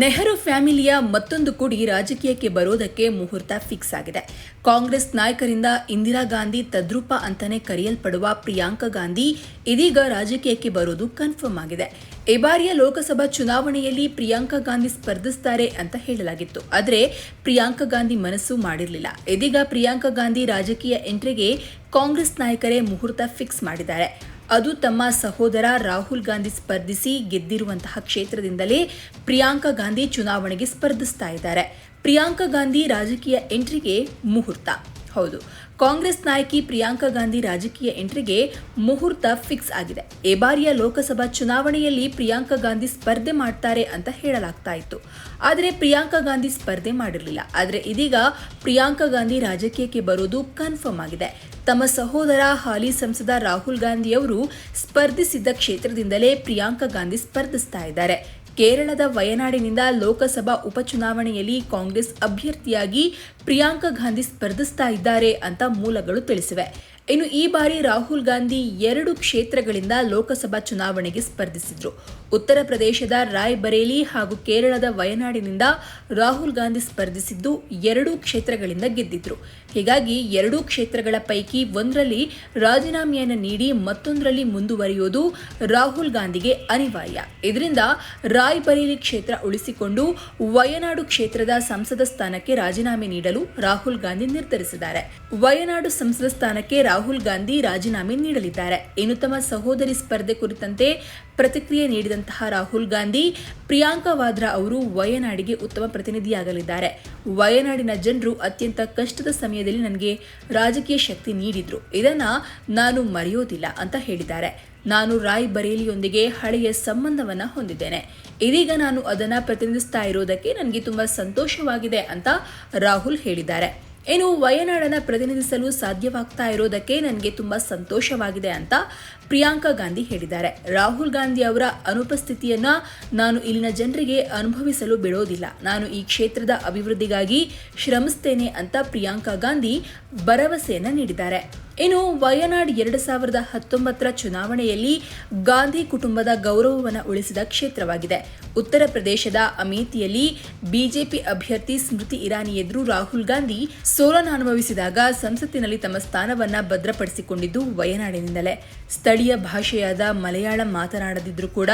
ನೆಹರು ಫ್ಯಾಮಿಲಿಯ ಮತ್ತೊಂದು ಕುಡಿ ರಾಜಕೀಯಕ್ಕೆ ಬರೋದಕ್ಕೆ ಮುಹೂರ್ತ ಫಿಕ್ಸ್ ಆಗಿದೆ. ಕಾಂಗ್ರೆಸ್ ನಾಯಕರಿಂದ ಇಂದಿರಾ ಗಾಂಧಿ ತದ್ರೂಪ ಅಂತಾನೆ ಕರೆಯಲ್ಪಡುವ ಪ್ರಿಯಾಂಕಾ ಗಾಂಧಿ ಇದೀಗ ರಾಜಕೀಯಕ್ಕೆ ಬರೋದು ಕನ್ಫರ್ಮ್ ಆಗಿದೆ. ಈ ಬಾರಿಯ ಲೋಕಸಭಾ ಚುನಾವಣೆಯಲ್ಲಿ ಪ್ರಿಯಾಂಕಾ ಗಾಂಧಿ ಸ್ಪರ್ಧಿಸ್ತಾರೆ ಅಂತ ಹೇಳಲಾಗಿತ್ತು. ಆದರೆ ಪ್ರಿಯಾಂಕಾ ಗಾಂಧಿ ಮನಸ್ಸು ಮಾಡಿರಲಿಲ್ಲ. ಇದೀಗ ಪ್ರಿಯಾಂಕಾ ಗಾಂಧಿ ರಾಜಕೀಯ ಎಂಟ್ರಿಗೆ ಕಾಂಗ್ರೆಸ್ ನಾಯಕರೇ ಮುಹೂರ್ತ ಫಿಕ್ಸ್ ಮಾಡಿದ್ದಾರೆ. ಅದು ತಮ್ಮ ಸಹೋದರ ರಾಹುಲ್ ಗಾಂಧಿ ಸ್ಪರ್ಧಿಸಿ ಗೆದ್ದಿರುವಂತಹ ಕ್ಷೇತ್ರದಿಂದಲೇ ಪ್ರಿಯಾಂಕಾ ಗಾಂಧಿ ಚುನಾವಣೆಗೆ ಸ್ಪರ್ಧಿಸ್ತಾ ಇದ್ದಾರೆ. ಪ್ರಿಯಾಂಕಾ ಗಾಂಧಿ ರಾಜಕೀಯ ಎಂಟ್ರಿಗೆ ಮುಹೂರ್ತ. ಹೌದು. ಕಾಂಗ್ರೆಸ್ ನಾಯಕಿ ಪ್ರಿಯಾಂಕಾ ಗಾಂಧಿ ರಾಜಕೀಯ ಎಂಟ್ರಿಗೆ ಮುಹೂರ್ತ ಫಿಕ್ಸ್ ಆಗಿದೆ. ಈ ಬಾರಿಯ ಲೋಕಸಭಾ ಚುನಾವಣೆಯಲ್ಲಿ ಪ್ರಿಯಾಂಕಾ ಗಾಂಧಿ ಸ್ಪರ್ಧೆ ಮಾಡ್ತಾರೆ ಅಂತ ಹೇಳಲಾಗ್ತಾ ಇತ್ತು. ಆದರೆ ಪ್ರಿಯಾಂಕಾ ಗಾಂಧಿ ಸ್ಪರ್ಧೆ ಮಾಡಿರಲಿಲ್ಲ. ಆದರೆ ಇದೀಗ ಪ್ರಿಯಾಂಕಾ ಗಾಂಧಿ ರಾಜಕೀಯಕ್ಕೆ ಬರೋದು ಕನ್ಫರ್ಮ್ ಆಗಿದೆ. ತಮ್ಮ ಸಹೋದರ, ಹಾಲಿ ಸಂಸದ ರಾಹುಲ್ ಗಾಂಧಿಯವರು ಸ್ಪರ್ಧಿಸಿದ್ದ ಕ್ಷೇತ್ರದಿಂದಲೇ ಪ್ರಿಯಾಂಕಾ ಗಾಂಧಿ ಸ್ಪರ್ಧಿಸ್ತಾ ಇದ್ದಾರೆ. ಕೇರಳದ ವಯನಾಡಿನಿಂದ ಲೋಕಸಭಾ ಉಪಚುನಾವಣೆಯಲ್ಲಿ ಕಾಂಗ್ರೆಸ್ ಅಭ್ಯರ್ಥಿಯಾಗಿ ಪ್ರಿಯಾಂಕಾ ಗಾಂಧಿ ಸ್ಪರ್ಧಿಸ್ತಾ ಇದ್ದಾರೆ ಅಂತ ಮೂಲಗಳು ತಿಳಿಸಿವೆ. ಇನ್ನು ಈ ಬಾರಿ ರಾಹುಲ್ ಗಾಂಧಿ ಎರಡು ಕ್ಷೇತ್ರಗಳಿಂದ ಲೋಕಸಭಾ ಚುನಾವಣೆಗೆ ಸ್ಪರ್ಧಿಸಿದ್ರು. ಉತ್ತರ ಪ್ರದೇಶದ ರಾಯ್ಬರೇಲಿ ಹಾಗೂ ಕೇರಳದ ವಯನಾಡಿನಿಂದ ರಾಹುಲ್ ಗಾಂಧಿ ಸ್ಪರ್ಧಿಸಿದ್ದು ಎರಡೂ ಕ್ಷೇತ್ರಗಳಿಂದ ಗೆದ್ದಿದ್ರು. ಹೀಗಾಗಿ ಎರಡೂ ಕ್ಷೇತ್ರಗಳ ಪೈಕಿ ಒಂದರಲ್ಲಿ ರಾಜೀನಾಮೆಯನ್ನು ನೀಡಿ ಮತ್ತೊಂದರಲ್ಲಿ ಮುಂದುವರಿಯೋದು ರಾಹುಲ್ ಗಾಂಧಿಗೆ ಅನಿವಾರ್ಯ. ಇದರಿಂದ ರಾಯ್ಬರೇಲಿ ಕ್ಷೇತ್ರ ಉಳಿಸಿಕೊಂಡು ವಯನಾಡು ಕ್ಷೇತ್ರದ ಸಂಸದ ಸ್ಥಾನಕ್ಕೆ ರಾಜೀನಾಮೆ ನೀಡಲು ರಾಹುಲ್ ಗಾಂಧಿ ನಿರ್ಧರಿಸಿದ್ದಾರೆ. ವಯನಾಡು ಸಂಸದ ಸ್ಥಾನಕ್ಕೆ ರಾಹುಲ್ ಗಾಂಧಿ ರಾಜೀನಾಮೆ ನೀಡಲಿದ್ದಾರೆ. ಇನ್ನು ತಮ್ಮ ಸಹೋದರಿ ಸ್ಪರ್ಧೆ ಕುರಿತಂತೆ ಪ್ರತಿಕ್ರಿಯೆ ನೀಡಿದಂತಹ ರಾಹುಲ್ ಗಾಂಧಿ, ಪ್ರಿಯಾಂಕಾ ವಾದ್ರಾ ಅವರು ವಯನಾಡಿಗೆ ಉತ್ತಮ ಪ್ರತಿನಿಧಿಯಾಗಲಿದ್ದಾರೆ. ವಯನಾಡಿನ ಜನರು ಅತ್ಯಂತ ಕಷ್ಟದ ಸಮಯದಲ್ಲಿ ನನಗೆ ರಾಜಕೀಯ ಶಕ್ತಿ ನೀಡಿದ್ರು. ಇದನ್ನ ನಾನು ಮರೆಯೋದಿಲ್ಲ ಅಂತ ಹೇಳಿದ್ದಾರೆ. ನಾನು ರಾಯ್ ಬರೇಲಿಯೊಂದಿಗೆ ಹಳೆಯ ಸಂಬಂಧವನ್ನ ಹೊಂದಿದ್ದೇನೆ. ಇದೀಗ ನಾನು ಅದನ್ನ ಪ್ರತಿನಿಧಿಸ್ತಾ ಇರೋದಕ್ಕೆ ನನಗೆ ತುಂಬಾ ಸಂತೋಷವಾಗಿದೆ ಅಂತ ರಾಹುಲ್ ಹೇಳಿದ್ದಾರೆ. ಇನ್ನು ವಯನಾಡನ್ನು ಪ್ರತಿನಿಧಿಸಲು ಸಾಧ್ಯವಾಗ್ತಾ ಇರೋದಕ್ಕೆ ನನಗೆ ತುಂಬಾ ಸಂತೋಷವಾಗಿದೆ ಅಂತ ಪ್ರಿಯಾಂಕಾ ಗಾಂಧಿ ಹೇಳಿದ್ದಾರೆ. ರಾಹುಲ್ ಗಾಂಧಿ ಅವರ ಅನುಪಸ್ಥಿತಿಯನ್ನು ನಾನು ಇಲ್ಲಿನ ಜನರಿಗೆ ಅನುಭವಿಸಲು ಬಿಡೋದಿಲ್ಲ. ನಾನು ಈ ಕ್ಷೇತ್ರದ ಅಭಿವೃದ್ಧಿಗಾಗಿ ಶ್ರಮಿಸ್ತೇನೆ ಅಂತ ಪ್ರಿಯಾಂಕಾ ಗಾಂಧಿ ಭರವಸೆಯನ್ನು ನೀಡಿದ್ದಾರೆ. ಇನ್ನು ವಯನಾಡ್ ಎರಡು ಸಾವಿರದ ಹತ್ತೊಂಬತ್ತರ ಚುನಾವಣೆಯಲ್ಲಿ ಗಾಂಧಿ ಕುಟುಂಬದ ಗೌರವವನ್ನು ಉಳಿಸಿದ ಕ್ಷೇತ್ರವಾಗಿದೆ. ಉತ್ತರ ಪ್ರದೇಶದ ಅಮೇಥಿಯಲ್ಲಿ ಬಿಜೆಪಿ ಅಭ್ಯರ್ಥಿ ಸ್ಮೃತಿ ಇರಾನಿ ಎದುರು ರಾಹುಲ್ ಗಾಂಧಿ ಸೋಲನಾನುಭವಿಸಿದಾಗ ಸಂಸತ್ತಿನಲ್ಲಿ ತಮ್ಮ ಸ್ಥಾನವನ್ನು ಭದ್ರಪಡಿಸಿಕೊಂಡಿದ್ದು ವಯನಾಡಿನಿಂದಲೇ. ಸ್ಥಳೀಯ ಭಾಷೆಯಾದ ಮಲಯಾಳಂ ಮಾತನಾಡದಿದ್ದರೂ ಕೂಡ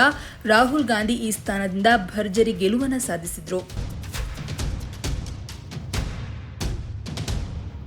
ರಾಹುಲ್ ಗಾಂಧಿ ಈ ಸ್ಥಾನದಿಂದ ಭರ್ಜರಿ ಗೆಲುವನ್ನು ಸಾಧಿಸಿದ್ರು.